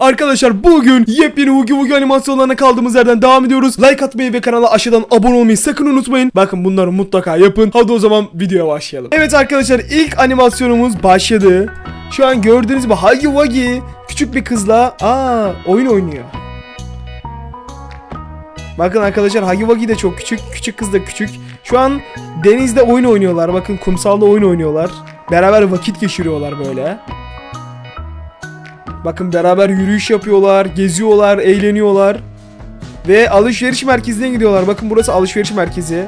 Arkadaşlar bugün yepyeni Hugi Hugi animasyonlarına kaldığımız yerden devam ediyoruz. Like atmayı ve kanala aşağıdan abone olmayı sakın unutmayın. Bakın bunları mutlaka yapın. Hadi o zaman videoya başlayalım. Evet arkadaşlar ilk animasyonumuz başladı. Şu an gördüğünüz gibi Huggy Wuggy küçük bir kızla aa oyun oynuyor. Bakın arkadaşlar Huggy Wuggy de çok küçük, küçük kız da küçük. Şu an denizde oyun oynuyorlar. Bakın kumsalda oyun oynuyorlar. Beraber vakit geçiriyorlar böyle. Bakın beraber yürüyüş yapıyorlar, geziyorlar, eğleniyorlar. Ve alışveriş merkezine gidiyorlar. Bakın burası alışveriş merkezi.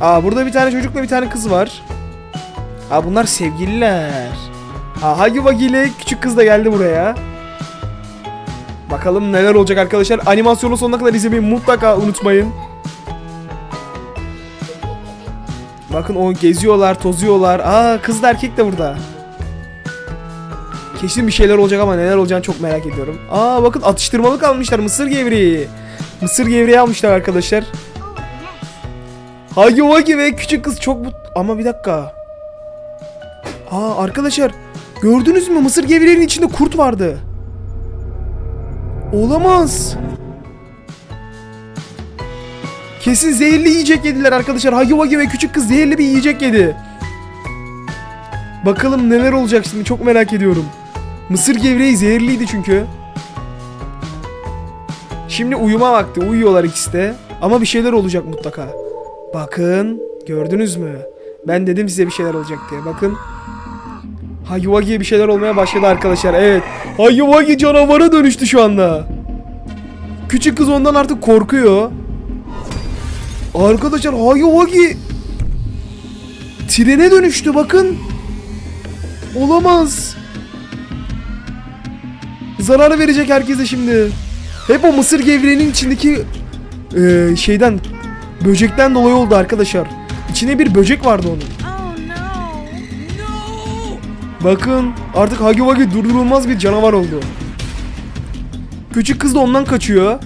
Aa burada bir tane çocukla bir tane kız var. Aa bunlar sevgililer. Aa Hagi ile küçük kız da geldi buraya. Bakalım neler olacak arkadaşlar. Animasyonu sonuna kadar izlemeyi mutlaka unutmayın. Bakın o geziyorlar, tozuyorlar. Aa kız da erkek de burada. Kesin bir şeyler olacak ama neler olacağını çok merak ediyorum. Aa bakın atıştırmalık almışlar mısır gevreği. Mısır gevreği almışlar arkadaşlar. Hagi Wagi ve küçük kız çok mut... Ama bir dakika. Aa arkadaşlar gördünüz mü mısır gevreğinin içinde kurt vardı. Olamaz. Kesin zehirli yiyecek yediler arkadaşlar. Hagi Wagi ve küçük kız zehirli bir yiyecek yedi. Bakalım neler olacak şimdi çok merak ediyorum. Mısır gevreği zehirliydi çünkü. Şimdi uyuma vakti. Uyuyorlar ikisi de. Ama bir şeyler olacak mutlaka. Bakın. Gördünüz mü? Ben dedim size bir şeyler olacak diye. Bakın. Hayuvagi'ye bir şeyler olmaya başladı arkadaşlar. Evet. Hayuvagi canavara dönüştü şu anda. Küçük kız ondan artık korkuyor. Arkadaşlar Hayuvagi trene dönüştü bakın. Olamaz. Zarar verecek herkese şimdi. Hep o mısır gevreğinin içindeki eee, şeyden böcekten dolayı oldu arkadaşlar. İçine bir böcek vardı onun. Bakın artık Hagi Wagi durdurulmaz bir canavar oldu. Küçük kız da ondan kaçıyor.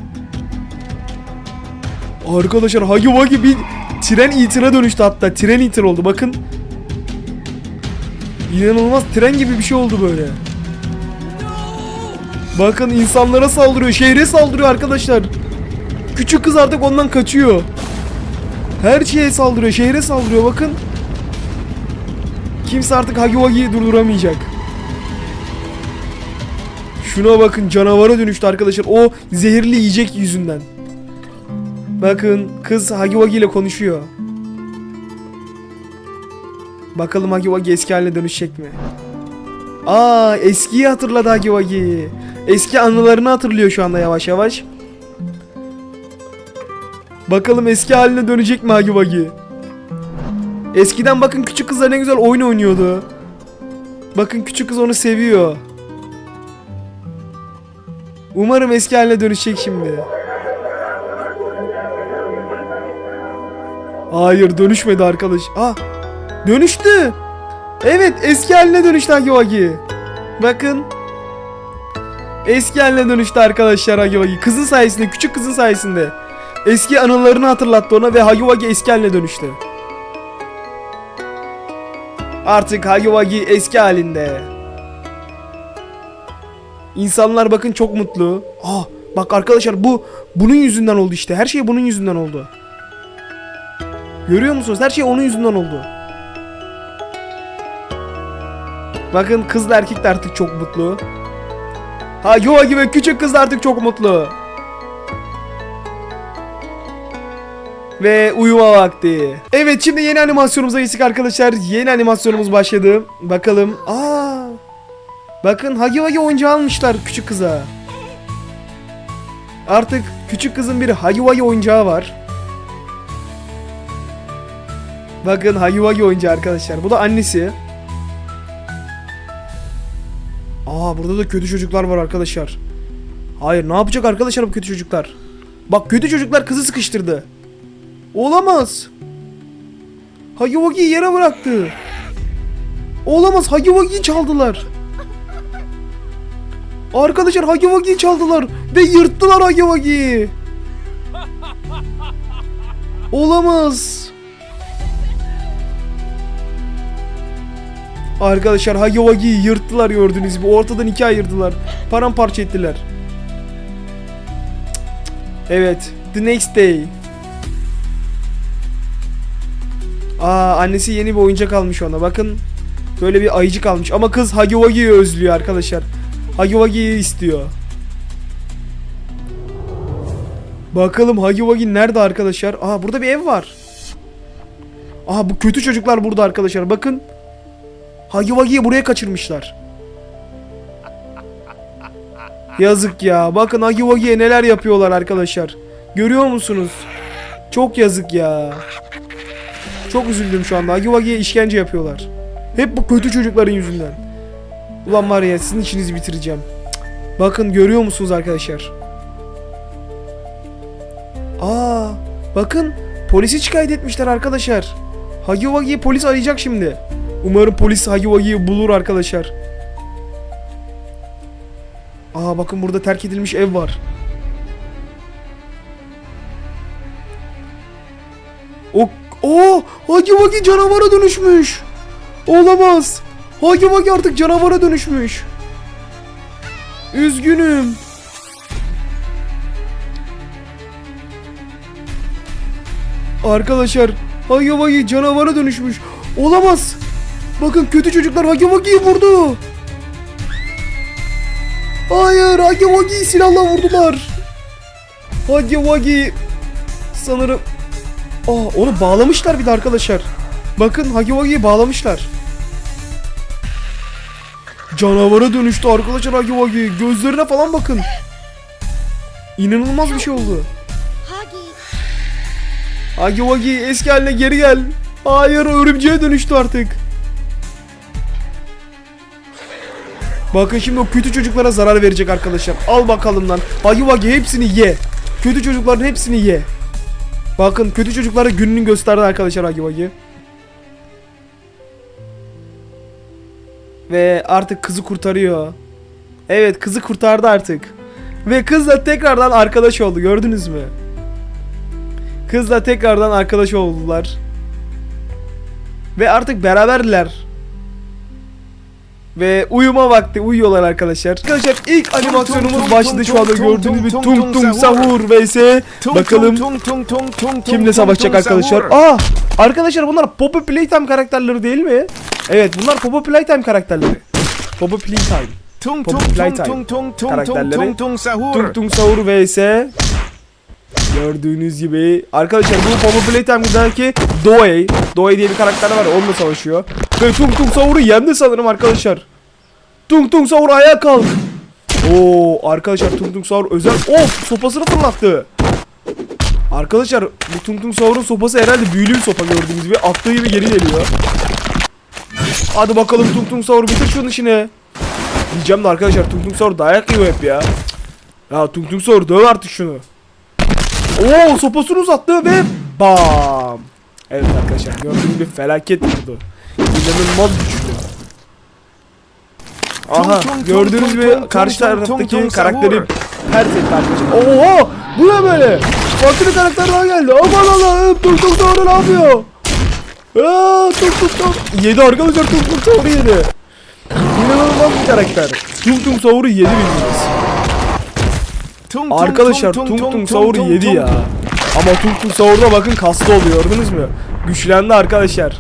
Arkadaşlar Hagi Wagi bir tren itine dönüştü hatta. Tren itir oldu bakın. İnanılmaz tren gibi bir şey oldu böyle. Bakın insanlara saldırıyor, şehre saldırıyor arkadaşlar. Küçük kız artık ondan kaçıyor. Her şeye saldırıyor, şehre saldırıyor bakın. Kimse artık Hagi Wagi'yi durduramayacak. Şuna bakın canavara dönüştü arkadaşlar. O zehirli yiyecek yüzünden. Bakın kız Hagi Wagi ile konuşuyor. Bakalım Hagi Wagi eski haline dönüşecek mi? Aa eskiyi hatırladı Hagi Wagi. Eski anılarını hatırlıyor şu anda yavaş yavaş. Bakalım eski haline dönecek mi Hagi Wagi? Eskiden bakın küçük kızlar ne güzel oyun oynuyordu. Bakın küçük kız onu seviyor. Umarım eski haline dönüşecek şimdi. Hayır dönüşmedi arkadaş. Ah dönüştü. Evet eski haline dönüştü Hagi Wagi. Bakın. Eski haline dönüştü arkadaşlar Hagi Wagi. Kızın sayesinde küçük kızın sayesinde. Eski anılarını hatırlattı ona ve Hagi Wagi eski haline dönüştü. Artık Hagi Wagi eski halinde. İnsanlar bakın çok mutlu. Ah bak arkadaşlar bu bunun yüzünden oldu işte. Her şey bunun yüzünden oldu. Görüyor musunuz? Her şey onun yüzünden oldu. Bakın kızla erkek de artık çok mutlu. Hagi Wagi ve küçük kız da artık çok mutlu. Ve uyuma vakti. Evet şimdi yeni animasyonumuza geçtik arkadaşlar. Yeni animasyonumuz başladı. Bakalım. Aa! Bakın Hagi Wagi oyuncağı almışlar küçük kıza. Artık küçük kızın bir Hagi Wagi oyuncağı var. Bakın Hagi Wagi oyuncağı arkadaşlar. Bu da annesi. Aa burada da kötü çocuklar var arkadaşlar. Hayır ne yapacak arkadaşlar bu kötü çocuklar? Bak kötü çocuklar kızı sıkıştırdı. Olamaz. Hagi Wagi'yi yere bıraktı. Olamaz. Hagi Wagi'yi çaldılar. Arkadaşlar Hagi Wagi'yi çaldılar ve yırttılar Hagi Wagi'yi. Olamaz. Arkadaşlar Hagi Wagi'yi yırttılar gördüğünüz gibi. Ortadan ikiye ayırdılar. Paramparça ettiler. Evet. The next day. Aa annesi yeni bir oyuncak almış ona. Bakın. Böyle bir ayıcık almış. Ama kız Hagi Wagi'yi özlüyor arkadaşlar. Hagi Wagi'yi istiyor. Bakalım Hagi Wagi nerede arkadaşlar? Aa burada bir ev var. Aha bu kötü çocuklar burada arkadaşlar. Bakın. Hagi Wagi'yi buraya kaçırmışlar. Yazık ya. Bakın Hagi Wagi'ye neler yapıyorlar arkadaşlar. Görüyor musunuz? Çok yazık ya. Çok üzüldüm şu anda. Hagi Wagi'ye işkence yapıyorlar. Hep bu kötü çocukların yüzünden. Ulan var ya sizin işinizi bitireceğim. Bakın görüyor musunuz arkadaşlar? Aa, bakın polisi şikayet etmişler arkadaşlar. Hagi Wagi'yi polis arayacak şimdi. Umarım polis Hagi Wagi'yi bulur arkadaşlar. Aa bakın burada terk edilmiş ev var. O o Hagi Wagi canavara dönüşmüş. Olamaz. Hagi Wagi artık canavara dönüşmüş. Üzgünüm. Arkadaşlar Hagi Wagi canavara dönüşmüş. Olamaz. Bakın kötü çocuklar Hagi Wagi'yi vurdu. Hayır Hagi Wagi'yi silahla vurdular. Hagi Wagi sanırım Aa onu bağlamışlar bir de arkadaşlar. Bakın Hagi Wagi'yi bağlamışlar. Canavara dönüştü arkadaşlar Hagi Wagi. Gözlerine falan bakın. İnanılmaz bir şey oldu. Hagi Wagi eski haline geri gel. Hayır örümceğe dönüştü artık. Bakın şimdi o kötü çocuklara zarar verecek arkadaşlar. Al bakalım lan. Hagi Wagi hepsini ye. Kötü çocukların hepsini ye. Bakın kötü çocuklara gününü gösterdi arkadaşlar Hagi Wagi. Ve artık kızı kurtarıyor. Evet kızı kurtardı artık. Ve kızla tekrardan arkadaş oldu gördünüz mü? Kızla tekrardan arkadaş oldular. Ve artık beraberler. Ve uyuma vakti uyuyorlar arkadaşlar. Arkadaşlar ilk animasyonumuz başladı şu anda gördüğünüz gibi Tung Tung Sahur vs bakalım kimle savaşacak arkadaşlar. Aa arkadaşlar bunlar Poppy Playtime karakterleri değil mi? Evet bunlar Poppy Playtime karakterleri. Poppy Playtime. Tung tung tung tung tung karakterleri. tung tung sahur. Tung Tung Sahur vs Gördüğünüz gibi arkadaşlar bu Poppy Playtime'daki Doe Doe diye bir karakter var onunla savaşıyor Ve Tung Tung Sahur'u yendi sanırım arkadaşlar. Tung Tung Sahur ayağa kalk Oo arkadaşlar Tung Tung Sahur özel Of sopasını fırlattı. Arkadaşlar bu Tung Tung Sahur'un sopası herhalde büyülü bir sopa gördüğünüz gibi. Attığı gibi geri geliyor. Hadi bakalım Tung Tung Sahur bitir şunun işini. Diyeceğim de arkadaşlar Tung Tung Sahur dayak yiyor hep ya. Ya Tung Tung Sahur döv artık şunu. Oo sopasını uzattı ve bam. Evet arkadaşlar gördüğünüz gibi felaket vurdu. İnanılmaz güçlü. Aha Tung tung gördüğünüz gibi karşı taraftaki karakteri pert etti arkadaşlar. Oha bu ne böyle? Farklı karakter daha geldi. Aman Allah'ım Tung Tung Sahur ne yapıyor? Aa, tung tung tung. Yedi arkadaşlar Tung Tung Sahur'u yedi. İnanılmaz bir karakter. Tung Tung Sahur'u yedi bildiğiniz. Arkadaşlar Tung Tung Sahur yedi ya. Ama Tung Sahur'da bakın kaslı oluyor gördünüz mü? Güçlendi arkadaşlar.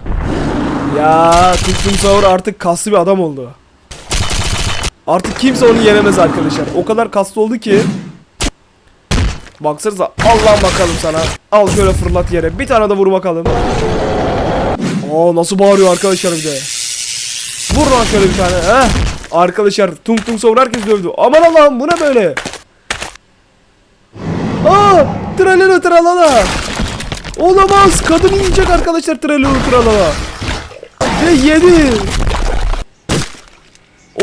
Ya Tung Sahur artık kaslı bir adam oldu. Artık kimse onu yenemez arkadaşlar. O kadar kaslı oldu ki. Baksanıza Allah bakalım sana. Al şöyle fırlat yere. Bir tane de vur bakalım. Aa nasıl bağırıyor arkadaşlar bir de. Vur lan şöyle bir tane. Heh. Arkadaşlar Tung Tung Sahur herkes dövdü. Aman Allah'ım bu ne böyle? Aa! Tralala tralala. Olamaz. Kadın yiyecek arkadaşlar tralala tralala. Ve yedi.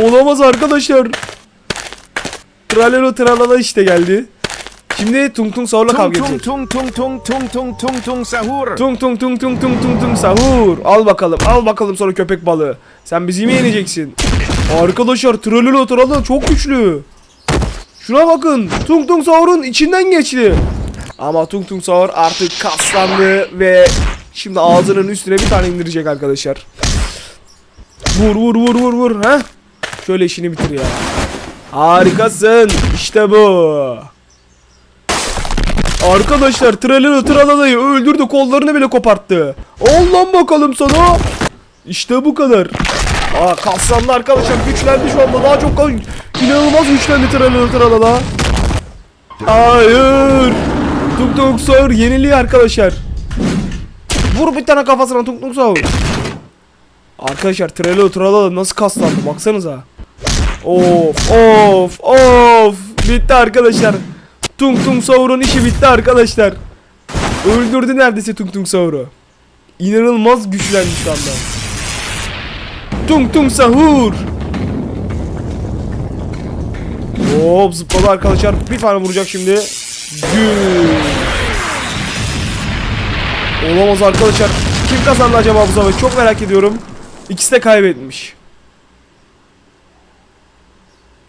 Olamaz arkadaşlar. Tralala tralala işte geldi. Şimdi Tung Tung Sahur'la kavga edecek. tung tung tung tung tung tung tung sahur. Tung tung tung tung tung tung tung sahur. Al bakalım al bakalım sonra köpek balığı. Sen bizi mi yeneceksin? Arkadaşlar tralala tralala çok güçlü. Şuna bakın. Tung Tung Sahur'un içinden geçti. Ama Tung Tung Sahur artık kaslandı ve şimdi ağzının üstüne bir tane indirecek arkadaşlar. Vur vur vur vur vur. Ha? Şöyle işini bitir ya. Harikasın. İşte bu. Arkadaşlar Tralala Tralala'yı öldürdü kollarını bile koparttı. Al lan bakalım sana. İşte bu kadar. Aa kaslandı arkadaşlar güçlendi şu anda daha çok inanılmaz güçlendi Tralala Tralala. Hayır. Tuk tuk sağır yeniliyor arkadaşlar. Vur bir tane kafasına tuk tuk sağır. Arkadaşlar Trello Tralala nasıl kaslandı baksanıza. Of of of bitti arkadaşlar. Tung Tung Saur'un işi bitti arkadaşlar. Öldürdü neredeyse Tung Tung Saur'u. İnanılmaz güçlendi şu anda. Tung Tung Sahur. Hop zıpladı arkadaşlar. Bir tane vuracak şimdi. Gül. Olamaz arkadaşlar. Kim kazandı acaba bu savaşı? Çok merak ediyorum. İkisi de kaybetmiş.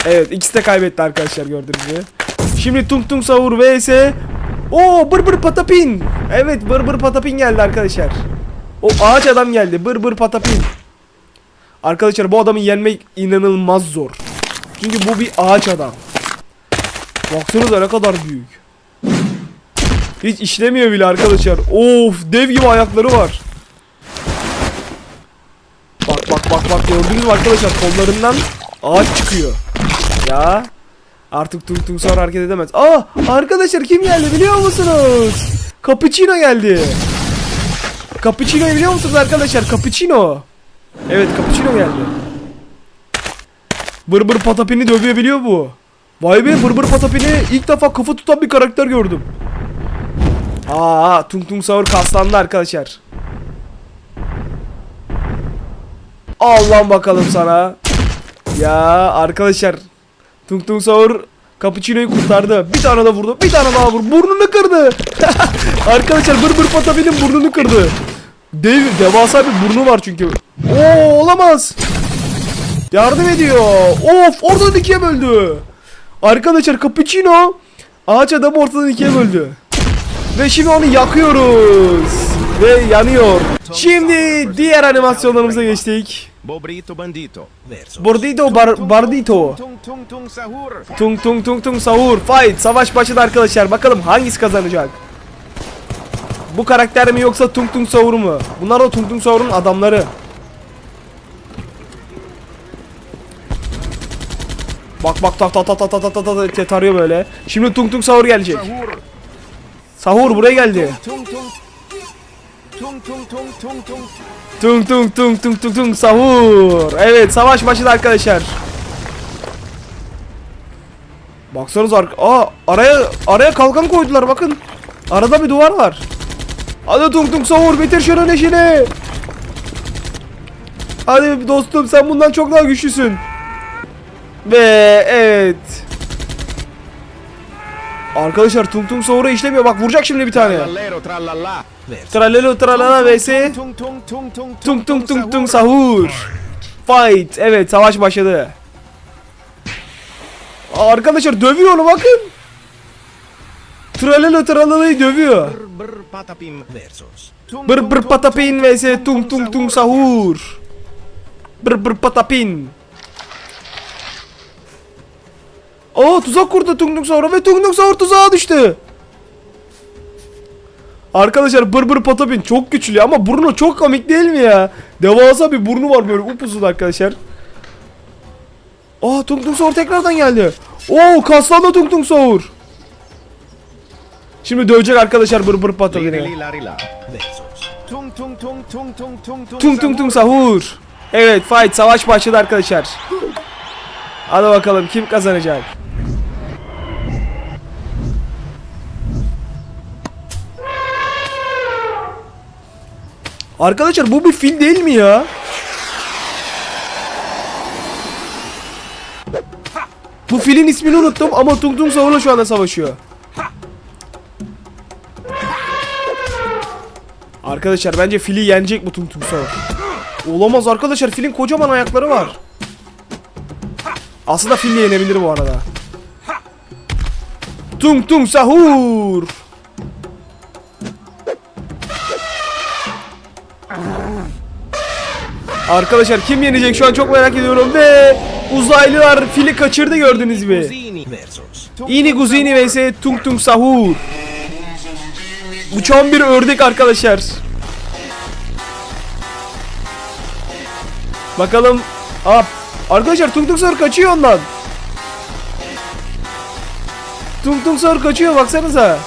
Evet ikisi de kaybetti arkadaşlar gördüğünüz. Şimdi Tung Tung Savur vs. Oo Bır Bır Patapin. Evet Bır Patapin geldi arkadaşlar. O ağaç adam geldi. Bır Patapin. Arkadaşlar bu adamı yenmek inanılmaz zor. Çünkü bu bir ağaç adam. Baksanıza ne kadar büyük. Hiç işlemiyor bile arkadaşlar. Of dev gibi ayakları var. Bak bak bak bak gördünüz mü arkadaşlar kollarından ağaç çıkıyor. Ya artık tung tung sonra hareket edemez. Aa arkadaşlar kim geldi biliyor musunuz? Cappuccino geldi. Cappuccino'yu biliyor musunuz arkadaşlar? Cappuccino. Evet Cappuccino geldi. Bır bır patapini dövebiliyor bu. Vay be bır bır patapini ilk defa kafa tutan bir karakter gördüm. Aa tung tung sahur kaslandı arkadaşlar. Al lan bakalım sana. Ya arkadaşlar Tung Tung Sahur Cappuccino'yu kurtardı. Bir tane daha vurdu. Bir tane daha vur. Burnunu kırdı. arkadaşlar bır bır patapinin burnunu kırdı. Dev, devasa bir burnu var çünkü. Oo olamaz. Yardım ediyor. Of ortadan ikiye böldü. Arkadaşlar Cappuccino ağaç adamı ortadan ikiye böldü. Ve şimdi onu yakıyoruz. Ve yanıyor. Şimdi diğer animasyonlarımıza geçtik. Bobrito bandito. Bordito bar, Bardito. Tung tung tung sahur. Tung tung tung tung sahur fight savaş başladı arkadaşlar bakalım hangisi kazanacak Bu karakter mi yoksa tung tung sahur mu Bunlar da tung tung sahurun adamları Bak bak tak tak tak tak tak tak tak tak tarıyor böyle Şimdi tung tung sahur gelecek Sahur. Buraya geldi Tung tung. Tung tung tung tung tung. Tung tung tung tung tung tung sahur Evet savaş başladı arkadaşlar Baksanıza arka Aa araya araya kalkan koydular bakın Arada bir duvar var Hadi tung tung sahur bitir şunun işini Hadi dostum sen bundan çok daha güçlüsün Ve evet Arkadaşlar tung tung sahura işlemiyor bak vuracak şimdi bir tane. Tralelo tralala vs Tung tung tung tung Tung tung sahur. Fight. Evet savaş başladı. Aa, Arkadaşlar dövüyor onu bakın. Tralelo tralala'yı dövüyor. Bır bır patapin vs tung tung tung sahur. Bır bır patapin. Aa tuzak kurdu tung tung sahura ve tung tung sahur tuzağa düştü. Arkadaşlar bır bır patapin çok güçlü ama burnu çok komik değil mi ya? Devasa bir burnu var böyle upuzun arkadaşlar. Aa tung tung sahur tekrardan geldi. Oo kaslandı tung tung sahur. Şimdi dövecek arkadaşlar bır bır patapini. Tung tung tung tung tung tung tung. Tung tung tung sahur. Evet fight savaş başladı arkadaşlar. Hadi bakalım kim kazanacak? Arkadaşlar bu bir fil değil mi ya? Bu filin ismini unuttum ama Tung Tung Sahur'la şu anda savaşıyor. Arkadaşlar bence fili yenecek bu Tung Tung Sahur. Olamaz arkadaşlar filin kocaman ayakları var. Aslında fil yenebilir bu arada. Tung Tung Sahur. Arkadaşlar kim yenecek şu an çok merak ediyorum ve uzaylılar fili kaçırdı gördünüz mü? İni Guzini vs Tung Tung Sahur. Uçan bir ördek arkadaşlar. Bakalım. Aa, arkadaşlar Tung Tung Sahur kaçıyor ondan. Tung Tung Sahur kaçıyor baksanıza.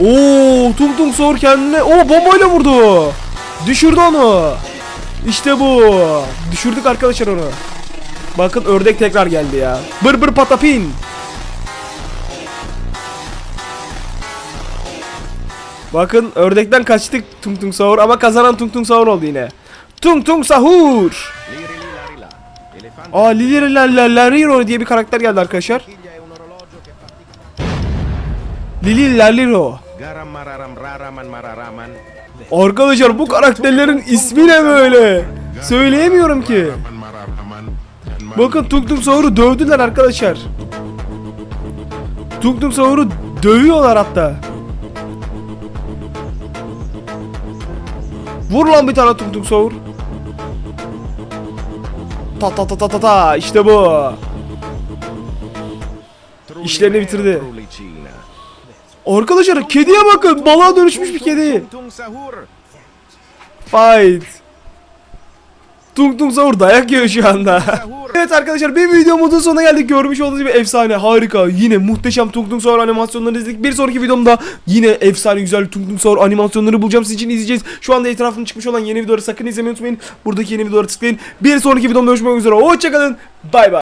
Oo, Tung Tung Sahur kendine o bombayla vurdu. Düşürdü onu. İşte bu. Düşürdük arkadaşlar onu. Bakın ördek tekrar geldi ya. Bır bır patapin. Bakın ördekten kaçtık Tung Tung Sahur ama kazanan Tung Tung Sahur oldu yine. Tung Tung Sahur. Aa Lili La La Lariro diye bir karakter geldi arkadaşlar. è Arkadaşlar bu karakterlerin ismi ne böyle? Söyleyemiyorum ki. Bakın Tung Tung Sahur'u dövdüler arkadaşlar. Tung Tung Sahur'u dövüyorlar hatta. Vur lan bir tane Tung Tung Sahur. Ta ta ta ta ta ta işte bu. İşlerini bitirdi. Arkadaşlar kediye bakın balığa dönüşmüş bir kedi. Fight. Tung Tung Sahur dayak yiyor şu anda. Evet arkadaşlar bir videomuzun sonuna geldik. Görmüş olduğunuz gibi efsane, harika, yine muhteşem Tung Tung Sahur animasyonlarını izledik. Bir sonraki videomda yine efsane güzel Tung Tung Sahur animasyonları bulacağım. Sizin için izleyeceğiz. Şu anda etrafında çıkmış olan yeni videoları sakın izlemeyi unutmayın. Buradaki yeni videoları tıklayın. Bir sonraki videomda görüşmek üzere. Hoşçakalın. Bay bay.